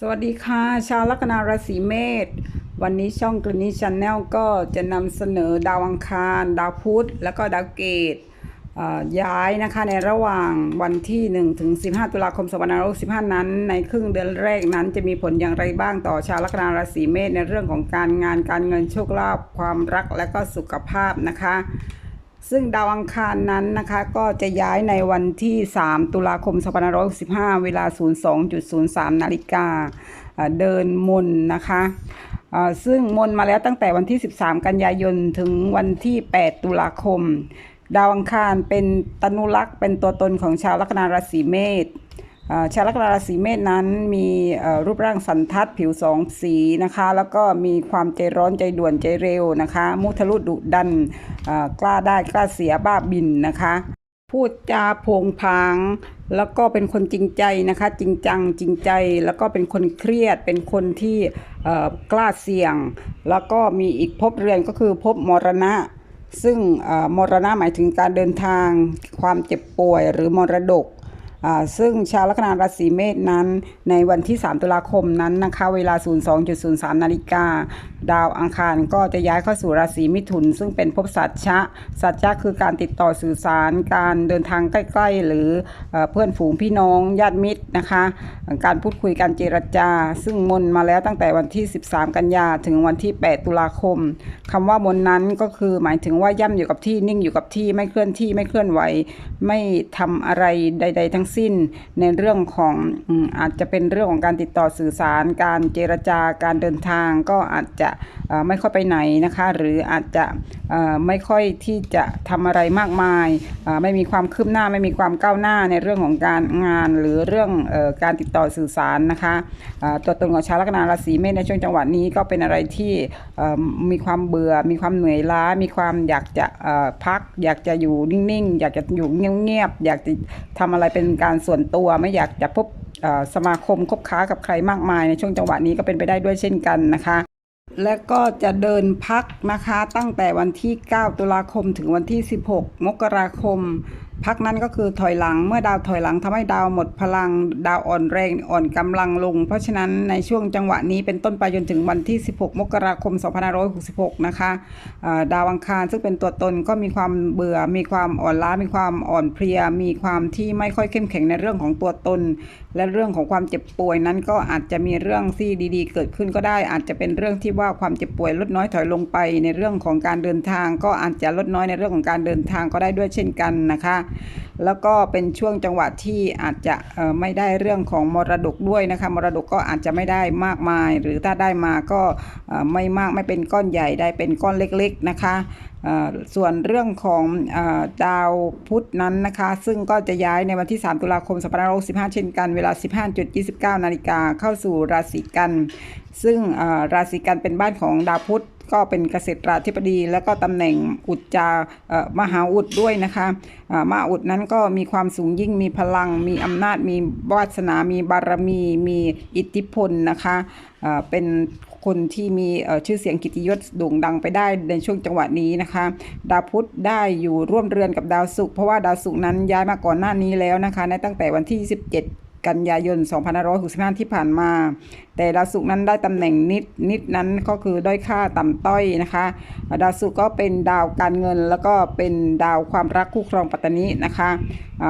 สวัสดีค่ะ ชาวลัคนาราศีเมษวันนี้ช่องกรณีช n แนลก็จะนำเสนอดาวอังคาร ดาวพุธ แล้วก็ดาวเกตย้ายนะคะในระหว่างวันที่ 1 ถึง 15 ตุลาคม2565 นั้น ในครึ่งเดือนแรกนั้นจะมีผลอย่างไรบ้างต่อชาวลัคนาราศีเมษในเรื่องของการงานการเงินโชคลาภความรักและก็สุขภาพนะคะ ซึ่งดาวอังคารนั้นนะคะก็จะย้ายในวันที่ 3 ตุลาคม2565 เวลา 02.03 นาฬิกาเดินมนต์นะคะซึ่งมนต์มาแล้วตั้งแต่วันที่ 13 กันยายนถึงวันที่ 8 ตุลาคม ดาวอังคารเป็นตนุลักษ์เป็นตัวตนของชาวลัคนาราศีเมษ ชาวลัคนาราศีเมษนั้นมีรูปร่างสันทัดผิวสองสีนะคะ แล้วก็มีความใจร้อนใจด่วนใจเร็วนะคะ มุทะลุดุดันกล้าได้กล้าเสียบ้าบินนะคะ พูดจาโผงผาง แล้วก็เป็นคนจริงใจนะคะ จริงจังจริงใจ แล้วก็เป็นคนเครียดเป็นคนที่กล้าเสี่ยง แล้วก็มีอีกภพเรือนก็คือภพมรณะ ซึ่งมรณะหมายถึงการเดินทาง ความเจ็บป่วยหรือมรดก ซึ่งชาวลัคนาราศีเมษนั้น ในวันที่ 3 ตุลาคมนั้นนะคะเวลา 02.03 นาฬิกา ดาวอังคารก็จะย้ายเข้าสู่ราศีมิถุน ซึ่งเป็นภพสัตชะ สัตชะคือการติดต่อสื่อสาร การเดินทางใกล้ ๆ หรือเอ่อเพื่อนฝูงพี่น้องญาติมิตรนะคะ การพูดคุยการเจรจา ซึ่งมนมาแล้วตั้งแต่วันที่ 13 กันยาถึงวันที่ 8 ตุลาคมคำว่ามนนั้นก็คือหมายถึงว่าย่ำอยู่กับที่นิ่งอยู่กับที่ไม่เคลื่อนที่ไม่เคลื่อนไหว ไม่ทำอะไรใด ๆ ทั้งสิ้น ในเรื่องของอาจจะเป็นเรื่องของการติดต่อสื่อสาร การเจรจาการเดินทางก็อาจจะไม่ค่อยไปไหนนะคะ หรืออาจจะไม่ค่อยที่จะทำอะไรมากมาย ไม่มีความคืบหน้าไม่มีความก้าวหน้าในเรื่องของการงานหรือเรื่องอการติดต่อสื่อสารนะคะตัวตนของชาวลัคนาราศีเมษในช่วงจังหวะนี้ก็เป็นอะไรที่มีความเบื่อ มีความเหนื่อยล้า มีความอยากจะพัก อยากจะอยู่นิ่งๆ อยากจะอยู่เงียบๆ อยากจะทำอะไรเป็นการส่วนตัวไม่อยากจะพบสมาคมคบค้ากับใครมากมายในช่วงจังหวะนี้ก็เป็นไปได้ด้วยเช่นกันนะคะ และก็จะเดินพักนะคะตั้งแต่วันที่ 9 ตุลาคมถึงวันที่ 16 มกราคม พักนั้นก็คือถอยหลังเมื่อดาวถอยหลังทำให้ดาวหมดพลัง ดาวอ่อนแรงอ่อนกำลังลง เพราะฉะนั้นในช่วงจังหวะนี้เป็นต้นไปจนถึงวันที่ 16 มกราคม 2566 นะคะดาวอังคารซึ่งเป็นตัวตนก็มีความเบื่อ มีความอ่อนล้า มีความอ่อนเพลีย มีความที่ไม่ค่อยเข้มแข็งในเรื่องของตัวตน และเรื่องของความเจ็บป่วยนั้นก็อาจจะมีเรื่องที่ดีๆ เกิดขึ้นก็ได้ อาจจะเป็นเรื่องที่ว่าความเจ็บป่วยลดน้อยถอยลงไป ในเรื่องของการเดินทาง ก็อาจจะลดน้อยในเรื่องของการเดินทางก็ได้ด้วยเช่นกันนะคะ แล้วก็เป็นช่วงจังหวะที่อาจจะไม่ได้เรื่องของมรดกด้วยนะคะมรดกก็อาจจะไม่ได้มากมาย หรือถ้าได้มาก็ไม่มากไม่เป็นก้อนใหญ่ได้เป็นก้อนเล็กๆนะคะส่วนเรื่องของอดาวพุธนั้นนะคะ ซึ่งก็จะย้ายในวันที่ 3 ตุลาคม2565 เช่นกัน เวลา 15.29 นาฬิกาเข้าสู่ราศีกัน ซึ่งราศีกันเป็นบ้านของดาวพุธ ก็เป็นเกษตราธิบดี แล้วก็ตำแหน่งอุจจามหาอุดด้วยนะคะมหาอุดนั้นก็มีความสูงยิ่งมีพลัง มีอำนาจมีวาสนา มีบารมี มีอิทธิพลนะคะเป็นคนที่มีชื่อเสียงกิตติยศโด่งดังไปได้ในช่วงจังหวะนี้นะคะ ดาวพุธได้อยู่ร่วมเรือนกับดาวศุกร์เพราะว่าดาวศุกร์นั้นย้ายมาก่อนหน้านี้แล้วนะคะในตั้งแต่วันที่ 27 กันยายน 2565 ที่ผ่านมา แต่ดาวศุกร์นั้นได้ตำแหน่งนิดนิดนั้นก็คือด้อยค่าต่ำต้อยนะคะ ดาวศุกร์ก็เป็นดาวการเงิน แล้วก็เป็นดาวความรักคู่ครองปัตตานีนะคะ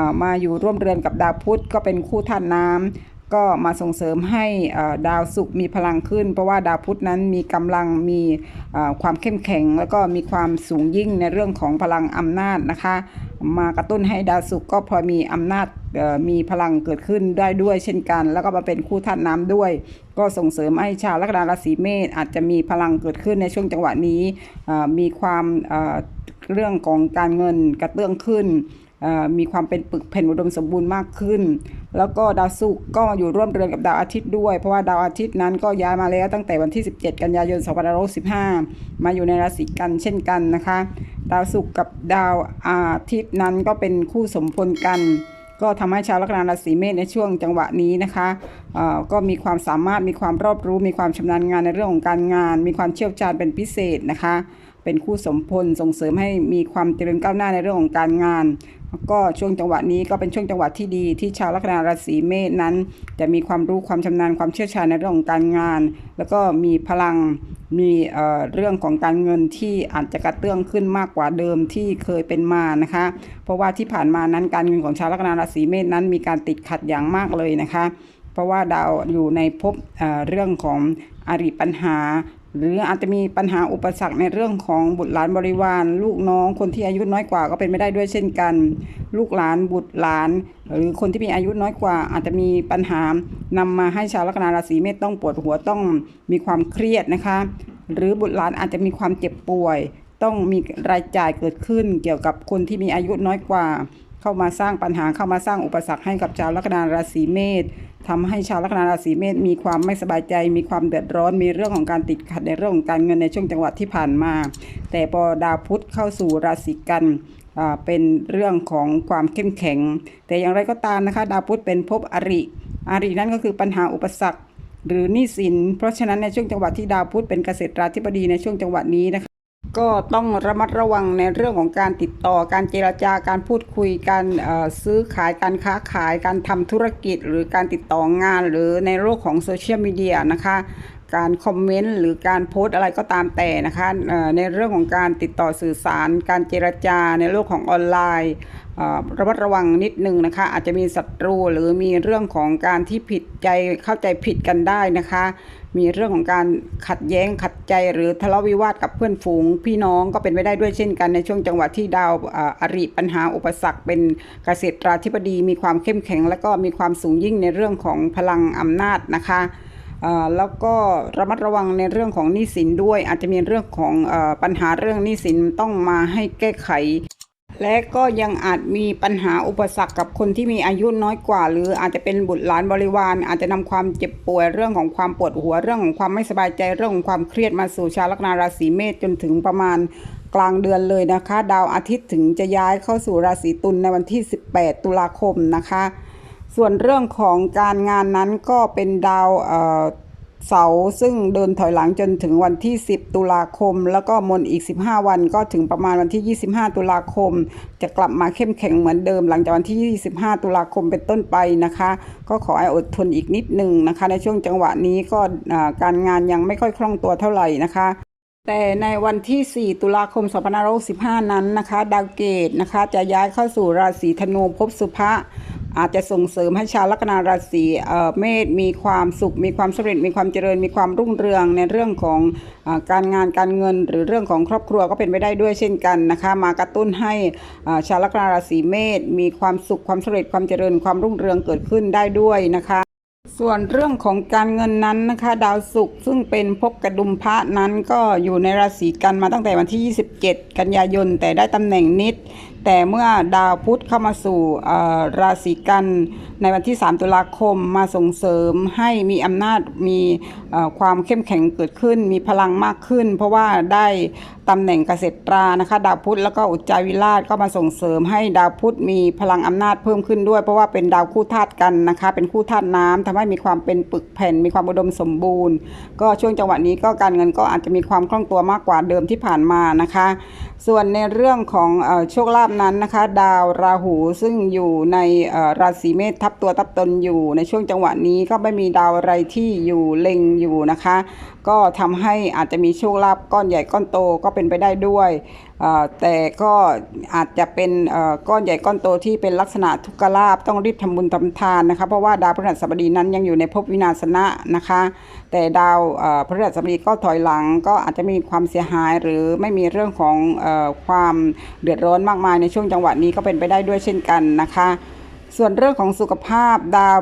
ามาอยู่ร่วมเรือนกับดาวพุธก็เป็นคู่ท่านน้ำ ก็มาส่งเสริมให้ดาวศุกร์มีพลังขึ้น เพราะว่าดาวพุธนั้นมีกำลังมีความเข้มแข็ง แล้วก็มีความสูงยิ่งในเรื่องของพลังอำนาจนะคะ มากระตุ้นให้ดาวศุกร์ก็พอมีอำนาจมีพลังเกิดขึ้นได้ด้วยเช่นกัน แล้วก็มาเป็นคู่ธาตุน้ำด้วย ก็ส่งเสริมให้ชาวลัคนาราศีเมษอาจจะมีพลังเกิดขึ้นในช่วงจังหวะนี้มีความเรื่องของการเงินกระเตื้องขึ้น มีความเป็นปึกแผ่นอุดมสมบูรณ์มากขึ้น แล้วก็ดาวศุกร์ก็อยู่ร่วมเรือนกับดาวอาทิตย์ด้วย เพราะว่าดาวอาทิตย์นั้นก็ย้ายมาแล้วตั้งแต่วันที่ 17 กันยายน2565มาอยู่ในราศีกันเช่นกันนะคะ ดาวศุกร์กับดาวอาทิตย์นั้นก็เป็นคู่สมพลกัน ก็ทำให้ชาวลัคนาราศีเมษในช่วงจังหวะนี้นะคะก็มีความสามารถมีความรอบรู้ มีความชำนาญงานในเรื่องของการงาน มีความเชี่ยวชาญเป็นพิเศษนะคะ เป็นคู่สมพลส่งเสริมให้มีความเจริญก้าวหน้าในเรื่องของการงานก็ช่วงจังหวะนี้ก็เป็นช่วงจังหวะที่ดีที่ชาวลัคนาราศีเมษนั้น จะมีความรู้ความชำนาญความเชี่ยวชาญในเรื่องของการงาน แล้วก็มีพลังมีเอ่อเรื่องของการเงินที่อาจจะกระเตื้องขึ้นมากกว่าเดิมที่เคยเป็นมานะคะ เพราะว่าที่ผ่านมานั้นการเงินของชาวลัคนาราศีเมษนั้นมีการติดขัดอย่างมากเลยนะคะ เพราะว่าดาวอยู่ในภพเอ่อเรื่องของอริปัญหา หรืออาจจะมีปัญหาอุปสรรคในเรื่องของบุตรหลานบริวาร ลูกน้องคนที่อายุน้อยกว่าก็เป็นไม่ได้ด้วยเช่นกัน ลูกหลานบุตรหลาน หรือคนที่มีอายุน้อยกว่า อาจจะมีปัญหานำมาให้ชาวลัคนาราศีเมษต้องปวดหัวต้องมีความเครียดนะคะ หรือบุตรหลานอาจจะมีความเจ็บป่วย ต้องมีรายจ่ายเกิดขึ้นเกี่ยวกับคนที่มีอายุน้อยกว่า เข้ามาสร้างปัญหาเข้ามาสร้างอุปสรรคให้กับชาวลัคนาราศีเมษทำให้ชาวลัคนาราศีเมษมีความไม่สบายใจ มีความเดือดร้อน มีเรื่องของการติดขัดในเรื่องของการเงินในช่วงจังหวะที่ผ่านมา แต่พอดาวพุธเข้าสู่ราศีกันเป็นเรื่องของความเข้มแข็ง แต่อย่างไรก็ตามนะคะ ดาวพุธเป็นภพอริ อรินั่นก็คือปัญหาอุปสรรค หรือหนี้สิน เพราะฉะนั้นในช่วงจังหวะที่ดาวพุธเป็นเกษตราธิบดีในช่วงจังหวะนี้นะคะ ก็ต้องระมัดระวังในเรื่องของการติดต่อการเจรจาการพูดคุยการซื้อขายการค้าขายการทำธุรกิจ หรือการติดต่องาน หรือในโลกของโซเชียลมีเดียนะคะ การคอมเมนต์หรือการโพสต์อะไรก็ตามแต่นะคะในเรื่องของการติดต่อสื่อสาร การเจรจาในโลกของออนไลน์ระมัดระวังนิดนึงนะคะ อาจจะมีศัตรูหรือมีเรื่องของการที่ผิดใจเข้าใจผิดกันได้นะคะ มีเรื่องของการขัดแย้งขัดใจหรือทะเลาะวิวาทกับเพื่อนฝูง พี่น้องก็เป็นไปได้ด้วยเช่นกันในช่วงจังหวะที่ดาวออริปัญหาอุปสรรค เป็นเกษตราธิบดี มีความเข้มแข็ง และก็มีความสูงยิ่งในเรื่องของพลังอำนาจนะคะ แล้วก็ระมัดระวังในเรื่องของหนี้สินด้วย อาจจะมีเรื่องของอปัญหาเรื่องหนี้สินต้องมาให้แก้ไข และก็ยังอาจมีปัญหาอุปสรรคกับคนที่มีอายุน้อยกว่า หรืออาจจะเป็นบุตรหลานบริวาร อาจจะนำความเจ็บป่วยเรื่องของความปวดหัวเรื่องของความไม่สบายใจเรื่องของความเครียดมาสู่ชาวลัคนาราศีเมษจนถึงประมาณกลางเดือนเลยนะคะ ดาวอาทิตย์ถึงจะย้ายเข้าสู่ราศีตุลในวันที่ 18 ตุลาคมนะคะ ส่วนเรื่องของการงานนั้นก็เป็นดาวเสาซึ่งเดินถอยหลังจนถึงวันที่ 10 ตุลาคม แล้วก็มนอีก 15 วันก็ถึงประมาณวันที่ 25 ตุลาคม จะกลับมาเข้มแข็งเหมือนเดิม หลังจากวันที่ 25 ตุลาคมเป็นต้นไปนะคะ ก็ขอให้อดทนอีกนิดหนึ่งนะคะ ในช่วงจังหวะนี้ก็การงานยังไม่ค่อยคล่องตัวเท่าไหร่นะคะแต่ในวันที่ 4 ตุลาคม 2565 นั้นนะคะ ดาวเกตนะคะ จะย้ายเข้าสู่ราศีธนูภพสุภะ อาจจะส่งเสริมให้ชาวลัคนาราศีเมษมีความสุข มีความสำเร็จ มีความเจริญ มีความรุ่งเรืองในเรื่องของอการงานการเงิน หรือเรื่องของครอบครัวก็เป็นไปได้ด้วยเช่นกันนะคะ มากระตุ้นให้ชาวลัคนาราศีเมษมีความสุขความสำเร็จความเจริญความรุ่งเรืองเกิดขึ้นได้ด้วยนะคะส่วนเรื่องของการเงินนั้นนะคะ ดาวศุกร์ซึ่งเป็นภพกระดุมพระนั้นก็อยู่ในราศีกันมาตั้งแต่วันที่ 27 กันยายน แต่ได้ตำแหน่งนิด แต่เมื่อดาวพุธเข้ามาสู่ราศีกันในวันที่ 3 ตุลาคมมาส่งเสริมให้มีอำนาจมีความเข้มแข็งเกิดขึ้น มีพลังมากขึ้น เพราะว่าได้ตำแหน่งเกษตรานะคะ ดาวพุธแล้วก็อุจจาวิราชก็มาส่งเสริมให้ดาวพุธมีพลังอำนาจเพิ่มขึ้นด้วย เพราะว่าเป็นดาวคู่ธาตุกันนะคะ เป็นคู่ธาตุน้ำทำให้มีความเป็นปึกแผ่น มีความอุดมสมบูรณ์ ก็ช่วงจังหวะนี้ก็การเงินก็อาจจะมีความคล่องตัวมากกว่าเดิมที่ผ่านมานะคะ ส่วนในเรื่องของโชคลาภนั้นนะคะ ดาวราหูซึ่งอยู่ในราศีเมษทับตัวทับตนอยู่ในช่วงจังหวะนี้ก็ไม่มีดาวอะไรที่อยู่เล็งอยู่นะคะ ก็ทำให้อาจจะมีโชคลาภก้อนใหญ่ก้อนโตก็เป็นไปได้ด้วยแต่ก็อาจจะเป็นก้อนใหญ่ก้อนโตที่เป็นลักษณะทุกขลาบต้องรีบทำบุญทำทานนะคะเพราะว่าดาวพฤหัสบดีนั้นยังอยู่ในภพวินาศนะนะคะ แต่ดาวพฤหัสบดีก็ถอยหลัง ก็อาจจะมีความเสียหายหรือไม่มีเรื่องของอความเดือดร้อนมากมายในช่วงจังหวะนี้ก็เป็นไปได้ด้วยเช่นกันนะคะ ส่วนเรื่องของสุขภาพดาว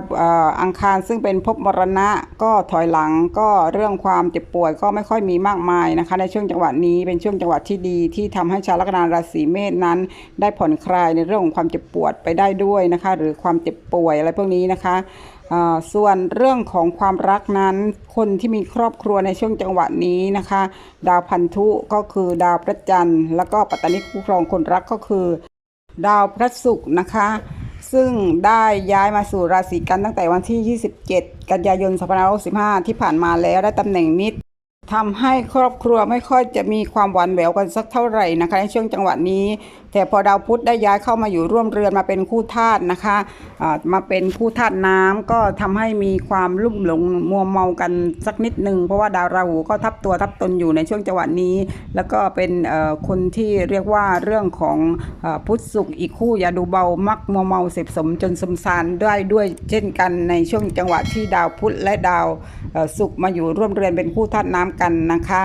อังคารซึ่งเป็นภพมรณะก็ถอยหลังก็เรื่องความเจ็บป่วยก็ไม่ค่อยมีมากมายนะคะ ในช่วงจังหวะนี้เป็นช่วงจังหวะที่ดีที่ทำให้ชาวลัคนาราศีเมษนั้น ได้ผ่อนคลายในเรื่องของความเจ็บปวดไปได้ด้วยนะคะ หรือความเจ็บป่วยอะไรพวกนี้นะคะส่วนเรื่องของความรักนั้น คนที่มีครอบครัวในช่วงจังหวะนี้นะคะ ดาวพันธุก็คือดาวพระจันทร์ แล้วก็ปัตตานิคู่ครองคนรักก็คือ ดาวพระศุกร์นะคะ ซึ่งได้ย้ายมาสู่ราศีกันตั้งแต่วันที่ 27 กันยายน 2565 ที่ผ่านมาแล้วได้ตำแหน่งมิตรทำให้ครอบครัวไม่ค่อยจะมีความหวานแหววกันสักเท่าไหร่นะคะในช่วงจังหวะนี้ แต่พอดาวพุธได้ย้ายเข้ามาอยู่ร่วมเรือนมาเป็นคู่ธาตุนะคะอ่ามาเป็นคู่ธาตุน้ำก็ทำให้มีความลุ่มหลงมัวเมากันสักนิดหนึ่งเพราะว่าดาวราหูก็ทับตัวทับตนอยู่ในช่วงจังหวะนี้ แล้วก็เป็นคนที่เรียกว่าเรื่องของอพุธสุขอีกคู่อย่าดูเบามักมัวเมาเสพสมจนสมสารได้ด้วยเช่นกันในช่วงจังหวะที่ดาวพุธและดาวเอ่อศุกร์มาอยู่ร่วมเรือนเป็นคู่ธาตุน้ำกันนะคะ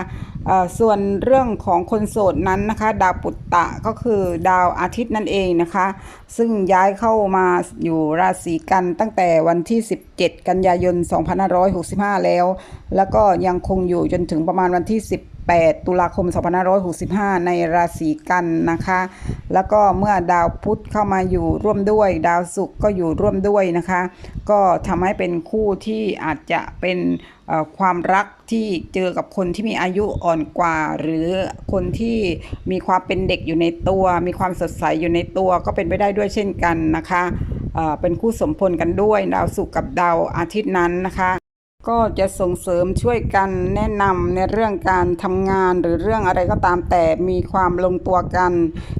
ส่วนเรื่องของคนโสดนั้นนะคะ ดาวปุตตะก็คือดาวอาทิตย์นั่นเองนะคะ ซึ่งย้ายเข้ามาอยู่ราศีกันตั้งแต่วันที่ 17 กันยายน 2565 แล้ว แล้วก็ยังคงอยู่จนถึงประมาณวันที่18ตุลาคม 2565 ในราศีกันนะคะ แล้วก็เมื่อดาวพุธเข้ามาอยู่ร่วมด้วย ดาวศุกร์ก็อยู่ร่วมด้วยนะคะ ก็ทำให้เป็นคู่ที่อาจจะเป็น ความรักที่เจอกับคนที่มีอายุอ่อนกว่า หรือคนที่มีความเป็นเด็กอยู่ในตัว มีความสดใสอยู่ในตัวก็เป็นไปได้ด้วยเช่นกันนะคะเป็นคู่สมพลกันด้วยดาวศุกร์กับดาวอาทิตย์นั้นนะคะ ก็จะส่งเสริมช่วยกันแนะนำในเรื่องการทำงานหรือเรื่องอะไรก็ตามแต่มีความลงตัวกัน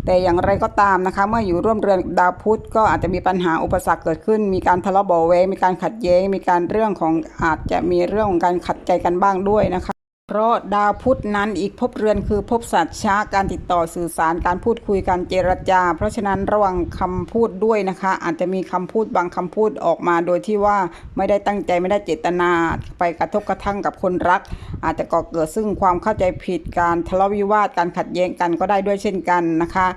แต่อย่างไรก็ตามนะคะ เมื่ออยู่ร่วมเรือนดาวพุธก็อาจจะมีปัญหาอุปสรรคเกิดขึ้น มีการทะเลาะเบาะแวงมีการขัดแย้ง มีการเรื่องของอาจจะมีเรื่องของการขัดใจกันบ้างด้วยนะคะ เพราะดาวพุธนั้นอีกภพเรือนคือภพสัตว์ช้าการติดต่อสื่อสารการพูดคุยการเจรจา เพราะฉะนั้นระวังคำพูดด้วยนะคะ อาจจะมีคำพูดบางคำพูดออกมา โดยที่ว่าไม่ได้ตั้งใจไม่ได้เจตนา ไปกระทบกระทั่งกับคนรัก อาจจะก่อเกิดซึ่งความเข้าใจผิดการทะเลาะวิวาทการขัดแย้งกันก็ได้ด้วยเช่นกันนะคะ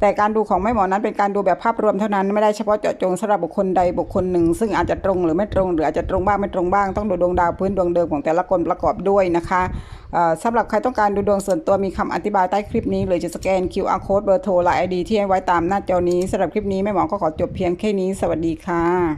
แต่การดูของแม่หมอนั้นเป็นการดูแบบภาพรวมเท่านั้นไม่ได้เฉพาะเจาะจงสำหรับบุคคลใดบุคคลหนึ่ง ซึ่งอาจจะตรงหรือไม่ตรงหรืออาจจะตรงบ้างไม่ตรงบ้างต้องดูดวงดาวพื้นดวงเดิมของแต่ละคนประกอบด้วยนะคะสำหรับใครต้องการดูดวงส่วนตัวมีคำอธิบายใต้คลิปนี้หรือจะสแกน QR code เบอร์โทรไลน์ไอดีที่ให้ไว้ตามหน้าจอนี้สำหรับคลิปนี้แม่หมอก็ขอจบเพียงแค่นี้ สวัสดีค่ะ